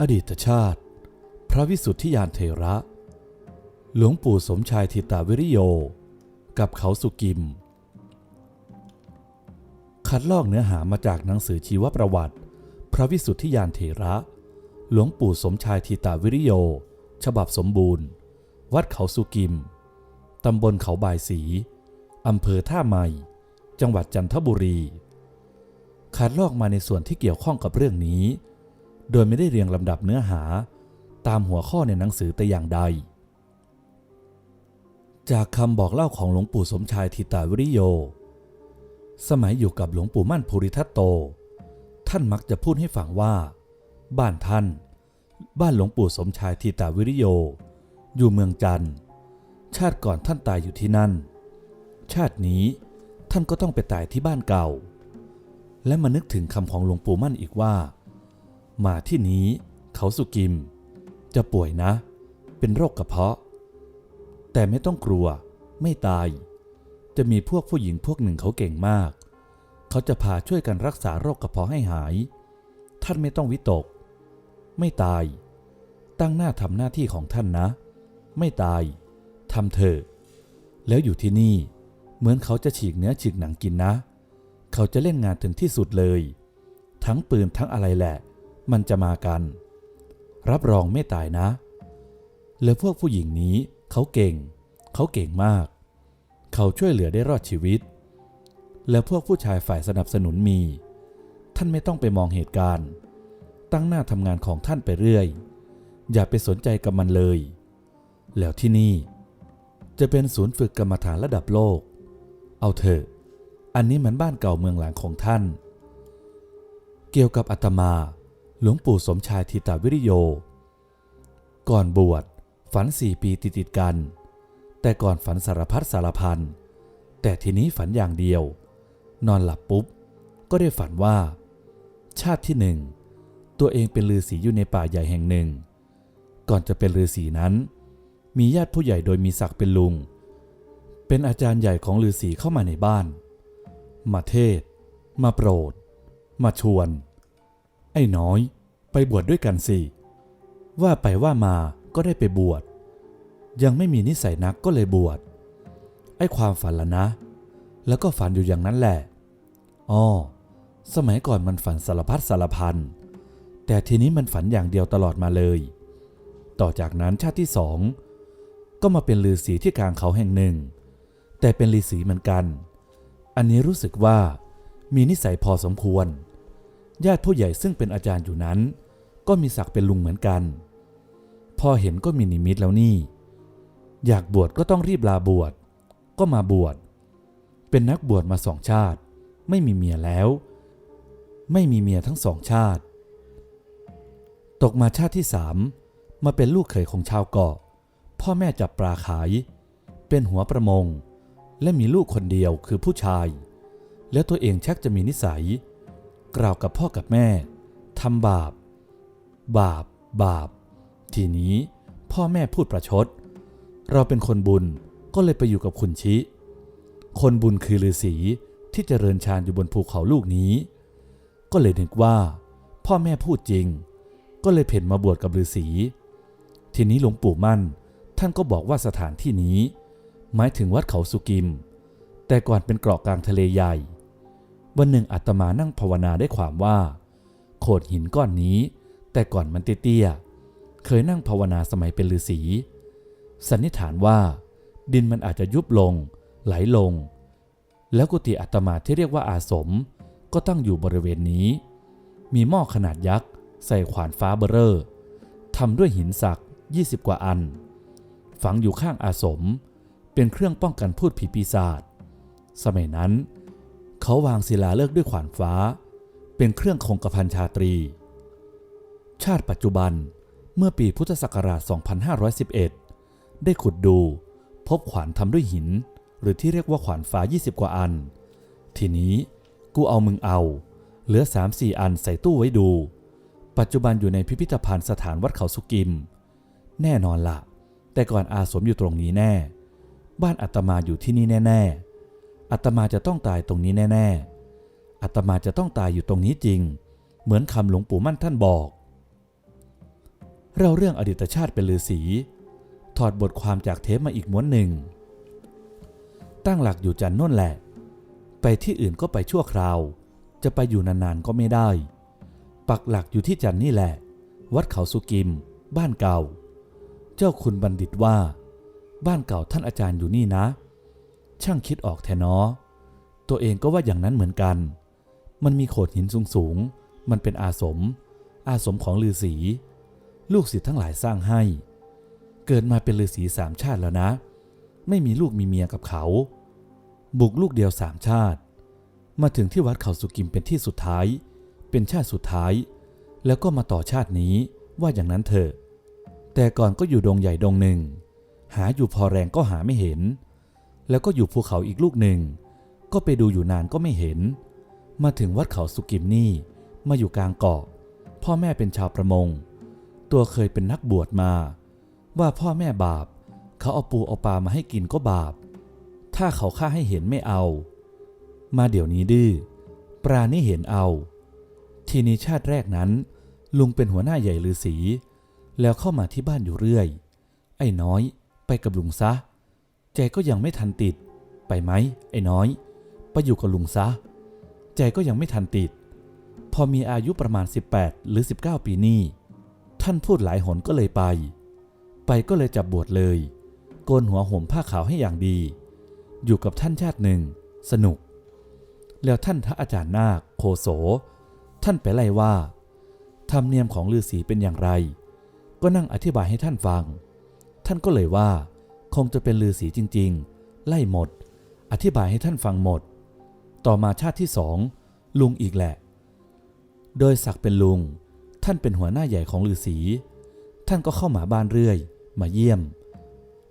อดีตชาติ พระวิสุทธิยานเทระ หลวงปู่สมชายทิตาวิริโย กับเขาสุกิม คัดลอกเนื้อหามาจากหนังสือชีวประวัติ พระวิสุทธิยานเถระ หลวงปู่สมชายทิตาวิริโย ฉบับสมบูรณ์ วัดเขาสุกิม ตำบลเขาบายสี อำเภอท่าใหม่ จังหวัดจันทบุรีคัดลอกมาในส่วนที่เกี่ยวข้องกับเรื่องนี้ โดยไม่ได้เรียงลำดับเนื้อหา ตามหัวข้อในหนังสือแต่อย่างใด จากคำบอกเล่าของหลวงปู่สมชายทิตาวิริโย สมัยอยู่กับหลวงปู่มั่นภูริทัตโต ท่านมักจะพูดให้ฟังว่า บ้านท่าน บ้านหลวงปู่สมชายทิตาวิริโย อยู่เมืองจันทร์ ชาติก่อนท่านตายอยู่ที่นั่น ชาตินี้ท่านก็ต้องไปตายที่บ้านเก่า และมานึกถึงคำของหลวงปู่มั่นอีกว่า มาที่นี้เขาสุกิม จะป่วยนะ เป็นโรคกระเพาะ แต่ไม่ต้องกลัว ไม่ตาย จะมีพวกผู้หญิงพวกหนึ่งเขาเก่งมาก เขาจะพาช่วยกันรักษาโรคกระเพาะให้หาย ท่านไม่ต้องวิตก ไม่ตาย ตั้งหน้าทำหน้าที่ของท่านนะ ไม่ตายทำเถอะแล้วอยู่ที่นี่ เหมือนเขาจะฉีกเนื้อฉีกหนังกินนะ เขาจะเล่นงานถึงที่สุดเลย ทั้งปืนทั้งอะไรแหละ มันจะมากัน รับรองไม่ตายนะแล้วพวกผู้หญิงนี้เขาเก่ง เขาเก่งมาก เขาช่วยเหลือได้รอดชีวิต แล้วพวกผู้ชายฝ่ายสนับสนุนมี ท่านไม่ต้องไปมองเหตุการณ์ ตั้งหน้าทำงานของท่านไปเรื่อย อย่าไปสนใจกับมันเลย แล้วที่นี่ จะเป็นศูนย์ฝึกกรรมฐานระดับโลก เอาเถอะ อันนี้เหมือนบ้านเก่าเมืองหลังของท่าน เกี่ยวกับอาตมา หลวงปู่สมชายทิตาวิริโย ก่อนบวชฝันสี่ปีติดติดกัน แต่ก่อนฝันสารพัดสารพัน แต่ทีนี้ฝันอย่างเดียว นอนหลับปุ๊บ ก็ได้ฝันว่า ชาติที่หนึ่ง ตัวเองเป็นฤาษีอยู่ในป่าใหญ่แห่งหนึ่ง ก่อนจะเป็นฤาษีนั้น มีญาติผู้ใหญ่โดยมีศักดิ์เป็นลุง เป็นอาจารย์ใหญ่ของฤาษีเข้ามาในบ้าน มาเทศ มาโปรด มาชวน ไอ้น้อย ไปบวชดด้วยกันสิ ว่าไปว่ามาก็ได้ไปบวช ยังไม่มีนิสัยนักก็เลยบวช ไอ้ความฝันละนะ แล้วก็ฝันอยู่อย่างนั้นแหละ อ๋อ สมัยก่อนมันฝันสารพัดสารพัน แต่ทีนี้มันฝันอย่างเดียวตลอดมาเลย ต่อจากนั้นชาติที่สอง ก็มาเป็นฤาษีที่กลางเขาแห่งหนึ่ง แต่เป็นฤาษีเหมือนกัน อันนี้รู้สึกว่ามีนิสัยพอสมควร ญาติผู้ใหญ่ซึ่งเป็นอาจารย์อยู่นั้น ก็มีศักดิ์เป็นลุงเหมือนกัน พอเห็นก็มีนิมิตแล้วนี่ อยากบวชก็ต้องรีบลาบวช ก็มาบวช เป็นนักบวชมาสองชาติ ไม่มีเมียแล้ว ไม่มีเมียทั้งสองชาติ ตกมาชาติที่สามมาเป็นลูกเขยของชาวเกาะ พ่อแม่จับปลาขาย เป็นหัวประมง และมีลูกคนเดียวคือผู้ชาย แล้วตัวเองชักจะมีนิสัย กล่าวกับพ่อกับแม่ทำบาป บาป บาป ทีนี้พ่อแม่พูดประชด เราเป็นคนบุญก็เลยไปอยู่กับคุณชิ คนบุญคือฤาษีที่เจริญฌานอยู่บนภูเขาลูกนี้ ก็เลยนึกว่า พ่อแม่พูดจริง ก็เลยเพ่นมาบวชกับฤาษี ทีนี้หลวงปู่มั่น ท่านก็บอกว่าสถานที่นี้ หมายถึงวัดเขาสุกิม แต่ก่อนเป็นเกาะกลางทะเลใหญ่ วันหนึ่งอาตมานั่งภาวนาได้ความว่า โขดหินก้อนนี้ แต่ก่อนมันเตี้ยๆ เคยนั่งภาวนาสมัยเป็นฤาษี สันนิษฐานว่า ดินมันอาจจะยุบลง ไหลลง แล้วกุฏิอาตมาที่เรียกว่าอาสม ก็ตั้งอยู่บริเวณนี้ มีหม้อขนาดยักษ์ ใส่ขวานฟ้าเบอเรอร์ทำด้วยหินสัก 20 กว่าอัน ฝังอยู่ข้างอาสม เป็นเครื่องป้องกันพูดผีปีศาจ สมัยนั้น เขาวางศิลาฤกษ์ด้วยขวานฟ้า เป็นเครื่องคงกระพันชาตรี ชาติปัจจุบันเมื่อปีพุทธศักราช 2511 ได้ขุดดูพบขวานทำด้วยหิน หรือที่เรียกว่าขวานฟ้า 20 กว่าอัน ทีนี้กูเอามึงเอา เหลือ 3-4 อันใส่ตู้ไว้ดู ปัจจุบันอยู่ในพิพิธภัณฑ์สถานวัดเขาสุกิม แน่นอนละ แต่ก่อนอาสมอยู่ตรงนี้แน่ บ้านอาตมาอยู่ที่นี่แน่ๆอาตมาจะต้องตายตรงนี้แน่ๆอาตมาจะต้องตายอยู่ตรงนี้จริง เหมือนคำหลวงปู่มั่นท่านบอก เราเรื่องอดีตชาติเป็นฤาษีถอดบทความจากเทปมาอีกม้วนหนึ่ง ตั้งหลักอยู่จันทน์โน่นแหละ ไปที่อื่นก็ไปชั่วคราว จะไปอยู่นานๆก็ไม่ได้ ปักหลักอยู่ที่จันนี่แหละ วัดเขาสุกิม บ้านเก่า เจ้าคุณบัณฑิตว่า บ้านเก่าท่านอาจารย์อยู่นี่นะ ช่างคิดออกแทนอตัวเองก็ว่าอย่างนั้นเหมือนกัน มันมีโขดหินสูงๆ มันเป็นอาสม อาสมของฤาษี ลูกศิษย์ทั้งหลายสร้างให้ เกิดมาเป็นฤาษีสามชาติแล้วนะ ไม่มีลูกมีเมียกับเขา บุกลูกเดียวสามชาติ มาถึงที่วัดเขาสุกิมเป็นที่สุดท้าย เป็นชาติสุดท้าย แล้วก็มาต่อชาตินี้ว่าอย่างนั้นเถอะ แต่ก่อนก็อยู่ดงใหญ่ดงหนึ่ง หาอยู่พอแรงก็หาไม่เห็น แล้วก็อยู่ภูเขาอีกลูกหนึ่ง ก็ไปดูอยู่นานก็ไม่เห็น มาถึงวัดเขาสุกิมนี่ มาอยู่กลางเกาะ พ่อแม่เป็นชาวประมง ตัวเคยเป็นนักบวชมา ว่าพ่อแม่บาป เขาเอาปูเอาปลามาให้กินก็บาป ถ้าเขาฆ่าให้เห็นไม่เอา มาเดี๋ยวนี้ดื้อปลานี่เห็นเอา ทีนี้ชาติแรกนั้น ลุงเป็นหัวหน้าใหญ่ฤาษีแล้วเข้ามาที่บ้านอยู่เรื่อย ไอ้น้อย ไปกับลุงซะ ใจก็ยังไม่ทันติด ไปไหม ไอ้น้อย ไปอยู่กับลุงซะ ใจก็ยังไม่ทันติด พอมีอายุประมาณ 18 หรือ 19 ปีนี่ ท่านพูดหลายหนก็เลยไป ไปก็เลยจับบวชเลย โกนหัวห่มผ้าขาวให้อย่างดี อยู่กับท่านชาติหนึ่ง สนุก แล้วท่านพระอาจารย์นาคโคโส ท่านไปไล่ว่าธรรมเนียมของฤาษีเป็นอย่างไร ก็นั่งอธิบายให้ท่านฟัง ท่านก็เลยว่า คงจะเป็นฤาษีจริง ๆ ไล่หมด อธิบายให้ท่านฟังหมด ต่อมาชาติที่สองลุงอีกแหละ โดยศักดิ์เป็นลุง ท่านเป็นหัวหน้าใหญ่ของฤาษีท่านก็เข้ามาบ้านเรื่อย มาเยี่ยม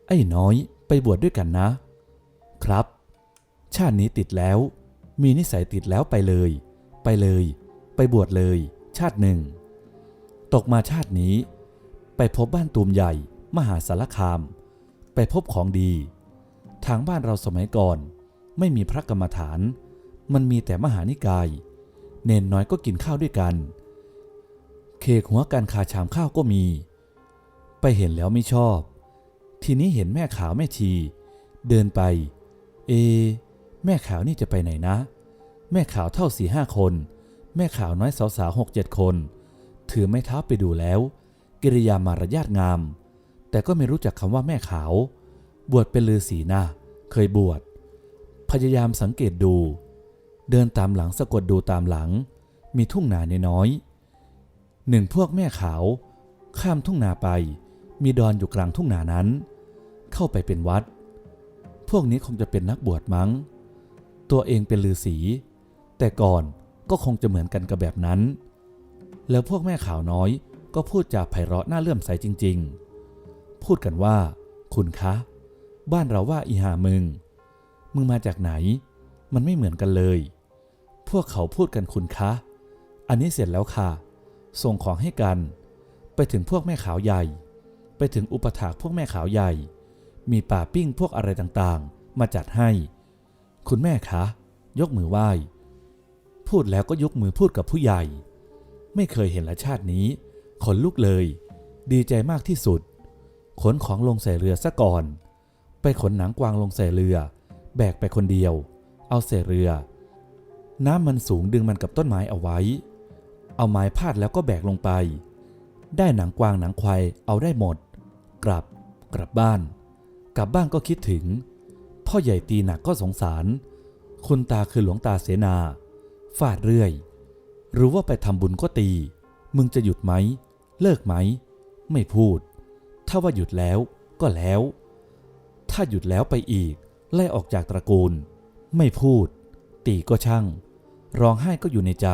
ไอ้น้อยไปบวชดด้วยกันนะ ครับ ชาตินี้ติดแล้ว มีนิสัยติดแล้วไปเลย ไปเลย ไปบวชเลย ชาติหนึ่ง ตกมาชาตินี้ ไปพบบ้านตูมใหญ่ มหาสารคาม ไปพบของดี ทางบ้านเราสมัยก่อน ไม่มีพระกรรมฐาน มันมีแต่มหานิกาย เนนน้อยก็กินข้าวด้วยกัน เคกหัวกันคาชามข้าวก็มี ไปเห็นแล้วไม่ชอบ ทีนี้เห็นแม่ขาวแม่ชี เดินไป เอ แม่ขาวนี่จะไปไหนนะ แม่ขาวเท่าสี่ห้าคน แม่ขาวน้อยสาวๆหกเจ็ดคน ถือไม้เท้าไปดูแล้ว กิริยามารยาทงาม แต่ก็ไม่รู้จักคำว่าแม่ขาว บวชเป็นฤาษีนะเคยบวชพยายามสังเกตดู เดินตามหลังสะกดดูตามหลัง มีทุ่งนาน้อยๆ หนึ่งพวกแม่ขาว ข้ามทุ่งนาไป มีดอนอยู่กลางทุ่งนานั้น เข้าไปเป็นวัด พวกนี้คงจะเป็นนักบวชมั้ง ตัวเองเป็นฤาษี แต่ก่อนก็คงจะเหมือนกันกับแบบนั้น แล้วพวกแม่ขาวน้อยก็พูดจาไพเราะน่าเลื่อมใสจริง ๆ พูดกันว่า คุณคะ บ้านเราว่าอีหามึง มึงมาจากไหน มันไม่เหมือนกันเลย พวกเขาพูดกันคุณคะ อันนี้เสร็จแล้วค่ะ ส่งของให้กัน ไปถึงพวกแม่ขาวใหญ่ ไปถึงอุปถากพวกแม่ขาวใหญ่ มีป่าปิ้งพวกอะไรต่างๆ มาจัดให้ คุณแม่คะ ยกมือไหว้ พูดแล้วก็ยกมือพูดกับผู้ใหญ่ ไม่เคยเห็นละชาตินี้ ขนลุกเลย ดีใจมากที่สุด ขนของลงใส่เรือซะก่อน ไปขนหนังกวางลงใส่เรือ แบกไปคนเดียว เอาใส่เรือ น้ำมันสูงดึงมันกับต้นไม้เอาไว้ เอาไม้พาดแล้วก็แบกลงไป ได้หนังกวางหนังควายเอาได้หมด กลับ กลับบ้าน กลับบ้านก็คิดถึง พ่อใหญ่ตีหนักก็สงสาร คุณตาคือหลวงตาเสนา ฟาดเรื่อย รู้ว่าไปทำบุญก็ตี มึงจะหยุดไหม เลิกไหม ไม่พูด ถ้าว่าหยุดแล้วก็แล้ว ถ้าหยุดแล้วไปอีก ไล่ออกจากตระกูล ไม่พูด ตีก็ช่าง ร้องไห้ก็อยู่ในใจ